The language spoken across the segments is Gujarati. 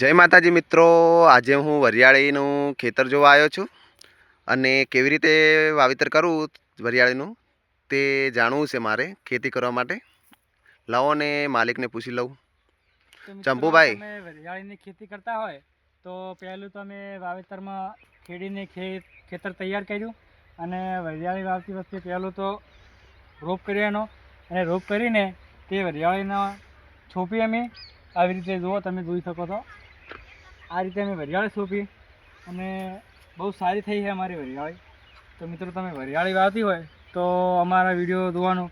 જય માતાજી મિત્રો આજે હું વરિયાળીનું ખેતર જોવા આવ્યો છું અને કેવી રીતે વાવેતર કરું વરિયાળીનું તે જાણવું છે મારે ખેતી કરવા માટે. લાવો ને માલિકને પૂછી લઉં. તો ચંપુભાઈ. વરિયાળીની ખેતી કરતા હોય તો પહેલું તમે વાવેતરમાં ખેડીને ખેત ખેતર તૈયાર કર્યું અને વરિયાળી વાવતી વખતે પહેલું તો રોપ કર્યો એનો અને રોપ કરીને તે વરિયાળીના છોપી અમે આવી રીતે જુઓ તમે જોઈ શકો છો. આ રીતે અમે વરિયાળી સોંપી અને બહુ સારી થઈ છે અમારી વરિયાળી. તો મિત્રો તમે વરિયાળી વાવતી હોય તો અમારા વીડિયો જોવાનો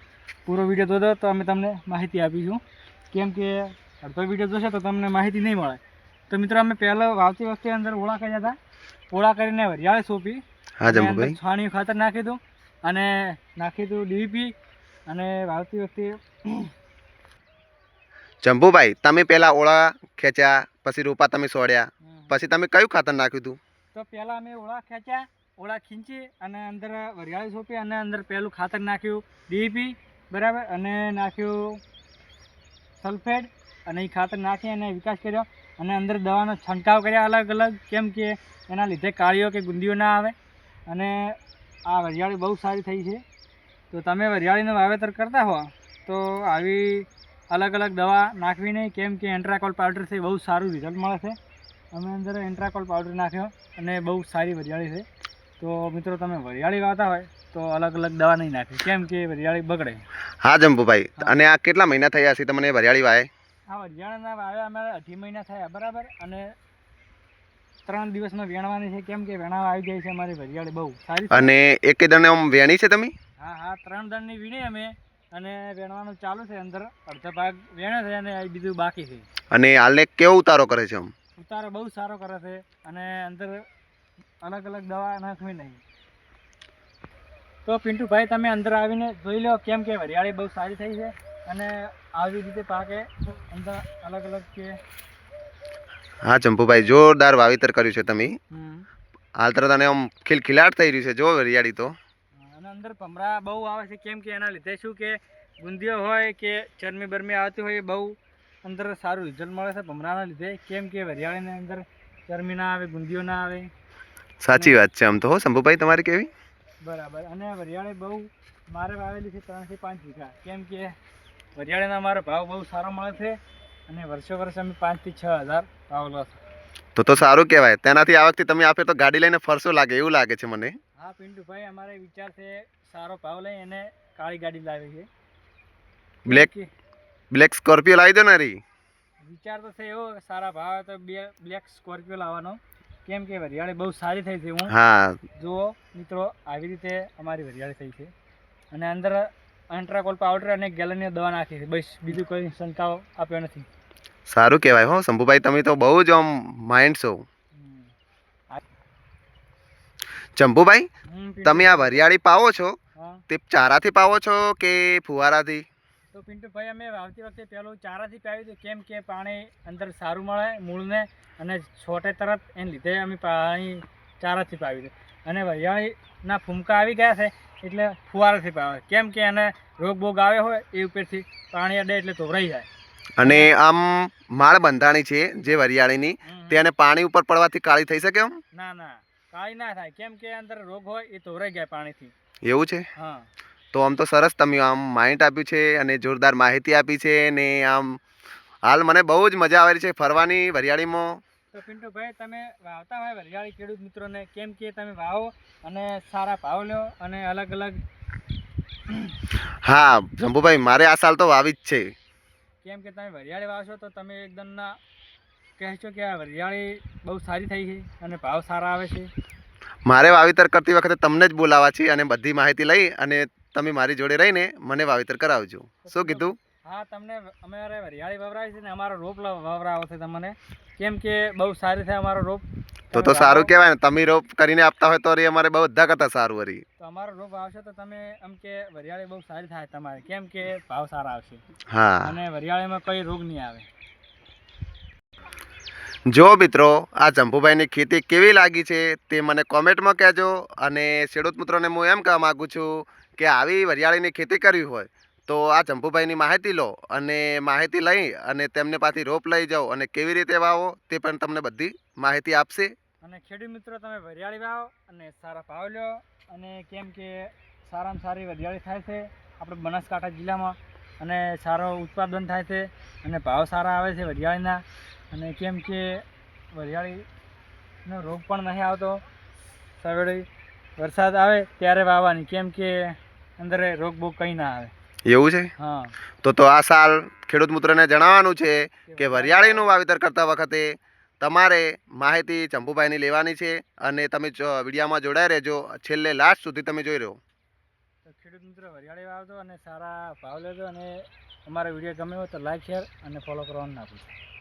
પૂરો વીડિયો જોજો તો અમે તમને માહિતી આપીશું. કેમ કે અડધો વીડિયો જોશે તો તમને માહિતી નહીં મળે. તો મિત્રો અમે પહેલાં વાવતી વખતે અંદર ઓળા કર્યા હતા. ઓળા કરીને વરિયાળી સોંપી. છાણિયું ખાતર નાખી દઉં અને નાખી દઉં ડીપી. અને વાવતી વખતે જંબુભાઈ તમે પહેલાં ઓળા ખેંચ્યા પછી રોપા તમે સોડ્યા. પછી તમે કયું ખાતર નાખ્યું હતું? તો પહેલાં અમે ઓળા ખેંચ્યા ઓળા ખીંચી અને અંદર વરિયાળી સોંપી અને અંદર પહેલું ખાતર નાખ્યું ડીપી બરાબર? અને નાખ્યું સલ્ફેટ. અને એ ખાતર નાખી અને વિકાસ કર્યો. અને અંદર દવાનો છંટકાવ કર્યા અલગ અલગ કેમ કે એના લીધે કાળીઓ કે ગુંદીઓ ના આવે. અને આ વરિયાળી બહુ સારી થઈ છે. તો તમે વરિયાળીનું વાવેતર કરતા હો તો આવી અલગ અલગ દવા નાખવી નહીં કેમ કે એન્ટ્રાકોલ પાવડરથી બહુ સારું રિઝલ્ટ મળે છે. અમે અંદર એન્ટ્રાકોલ પાવડર નાખ્યો અને બહુ સારી વરિયાળી છે. તો મિત્રો તમે વરિયાળી વાવતા હોય તો અલગ અલગ દવા નહીં નાખવી કેમ કે વરિયાળી બગડે. હા જંબુભાઈ અને આ કેટલા મહિના થયા છે તમને વરિયાળી વાય હા વરિયાળીના વાવ્યા અમારે અઢી મહિના થયા બરાબર? અને ત્રણ દિવસમાં વેણવાની છે કેમ કે વેણાવા આવી જાય છે અમારી વરિયાળી બહુ. સારી અને એક દણ આમ વેણી છે તમે? હા હા ત્રણ દણની વીણી અમે. અને વેણવાનું ચાલુ છે અંદર અડધો ભાગ વેણે છે અને બીજું બાકી છે. અને હાલને કેવો ઉતારો કરે છે આમ? ઉતારો બહુ સારો કરે છે અને અંદર અલગ અલગ દવા નાખવી નહીં. તો પિન્ટુભાઈ તમે અંદર આવીને જોઈ લો કેમ કે વરિયાળી બહુ સારી થઈ છે અને આવી રીતે પાકે અંદર અલગ અલગ કે હા ચંપુભાઈ જોરદાર વાવેતર કર્યું છે તમે. હાલ તરત આમ ખિલખિલાટ થઈ રહ્યું છે જો વરિયાળી તો. અને અંદર ભમરા બહુ આવે છે. કેમ કે એના લીધે શું કે ગુંદીઓ હોય કે ચરમી બરમી આવતી હોય એ બહુ અંદર સારું રિઝલ્ટ મળે છે ભમરાના લીધે. કેમ કે વરિયાળીની અંદર ચરમી ના આવે ગુંદીઓ ના આવે. સાચી વાત છે આમ તો હો. શંભુભાઈ તમારી કેવી? બરાબર. અને વરિયાળી બહુ મારે વાવેલી છે ત્રણથી પાંચ વીઘા. કેમ કે વરિયાળીના મારો ભાવ બહુ સારો મળે છે અને વર્ષો વર્ષે અમે પાંચથી છ હજાર ભાવ લો તો તો સારું કહેવાય. તેનાથી આ વખતે તમે આપે તો ગાડી લઈને ફરશો લાગે એવું લાગે છે મને. હા પિન્ટુભાઈ અમારે વિચાર છે સારો ભાવ લઈ અને કાળી ગાડી લાવી છે. બ્લેક બ્લેક સ્કોર્પિયો લાવી દો ને રી. વિચાર તો છે એવો સારા ભાવ તો બે બ્લેક સ્કોર્પિયો લાવવાનો. કેમ કે વરિયાળી બહુ સારી થઈ છે હું. હા. જુઓ મિત્રો આવી રીતે અમારી વરિયાળી થઈ છે. અને અંદર એન્ટ્રાકોલ પાવડર અને ગેલનની દવા નાખી છે. બસ બીજું કોઈ શંકાઓ આપ્યો નથી. સારું કહેવાય હો શંભુભાઈ તમે તો બહુ જ આમ માઇન્ડ છો પિન્ટુ- તમે આ વરિયાળી પાવો છો? તે ચારાથી પાવો છો કે ફુવારાથી? તો પિન્ટુભાઈ અમે વાવતી વખતે પહેલું ચારાથી પાવ્યું હતું. કેમ કે પાણી અંદર સારું મળે મૂળને અને છોટે તરત એને લીધે અમે પાણી ચારાથી પાવ્યું હતું. અને વરિયાળીના ફૂમકા આવી ગયા છે એટલે ફુવારાથી પાવે. કેમ કે એને રોગ બોગ આવ્યો હોય એ ઉપરથી પાણી અડે એટલે ધોવરાઈ જાય. અને આમ માળ બંધાણી છે જે વરિયાળીની. તેને પાણી ઉપર પડવાથી કાળી થઈ શકે એમ? ના ના. કાંઈ ના થાય. કેમ કે અંદર રોગ હોય એ ધોરાઈ જાય પાણીથી. એવું છે? હા. તો આમ તો સરસ તમે આમ માઇન્ડ આપ્યું છે અને જોરદાર માહિતી આપી છે ને આમ હાલ મને બહુ જ મજા આવી છે ફરવાની વરિયાળીમાં. તો પિન્ટુભાઈ તમે વાવતા હોય વરિયાળી ખેડૂત મિત્રોને કેમ કે તમે વાવો અને સારા ભાવ લો અને અલગ અલગ હા જંબુભાઈ મારે આ સાલ તો વાવી જ છે. કેમ કે તમે વરિયાળી વાવશો તો તમે એકદમ ના કહેશો કે આ વરિયાળી બહુ સારી થઈ છે અને ભાવ સારા આવે છે. મારે વાવેતર કરતી વખતે તમને જ બોલાવા છે અને બધી માહિતી લઈ અને તમે મારી જોડે રહીને મને વાવેતર કરાવજો. શું કીધું? હા તમને અમારે વરિયાળી વવરાવી છે ને અમારો રોપ વવરાવો છે તમને. કેમ કે બહુ સારી થાય અમારો રોપ. તો તો સારું કહેવાય ને તમે રોપ કરીને આપતા હોય તો અરે અમારે બહુ બધા કરતા સારું વરી. તો અમારો રોપ આવશે તો તમે એમ કે વરિયાળી બહુ સારી થાય તમારે. કેમ કે ભાવ સારા આવશે. હા. અને વરિયાળીમાં કોઈ રોગ નહીં આવે. જો મિત્રો, આ ચંપુભાઈની ખેતી કેવી લાગી છે તે મને કોમેન્ટમાં કહેજો અને ખેડૂત મિત્રોને હું એમ કહેવા માગું છું કે આવી વરિયાળીની ખેતી કરવી હોય તો આ ચંપુભાઈની માહિતી લો અને માહિતી લઈ અને તેમને પાછી રોપ લઈ જાઓ અને કેવી રીતે વાવો તે પણ તમને બધી માહિતી આપશે. અને ખેડૂત મિત્રો, તમે વરિયાળી વાવો અને સારા ભાવ લો અને કેમ કે સારામાં સારી વરિયાળી થાય છે આપણે બનાસકાંઠા જિલ્લામાં અને સારો ઉત્પાદન થાય છે અને ભાવ સારા આવે છે વરિયાળીના. અને કેમ કે વરિયાળીનો રોગ પણ નહીં આવતો. સવેળે વરસાદ આવે ત્યારે વાવવાની. કેમ કે અંદર રોગ બોગ કંઈ ના આવે. એવું છે? હા. તો તો આ સાલ ખેડૂત મિત્રોને જણાવવાનું છે કે વરિયાળીનું વાવેતર કરતા વખતે તમારે માહિતી ચંપુભાઈની લેવાની છે અને તમે વિડીયામાં જોડાઈ રહેજો. છેલ્લે લાસ્ટ સુધી તમે જોઈ રહ્યો ખેડૂત મિત્રો વરિયાળી વાવજો અને સારા ભાવ લેજો અને અમારો વીડિયો ગમે હોય તો લાઈક શેર અને ફોલો કરવાનું ના ભૂલતા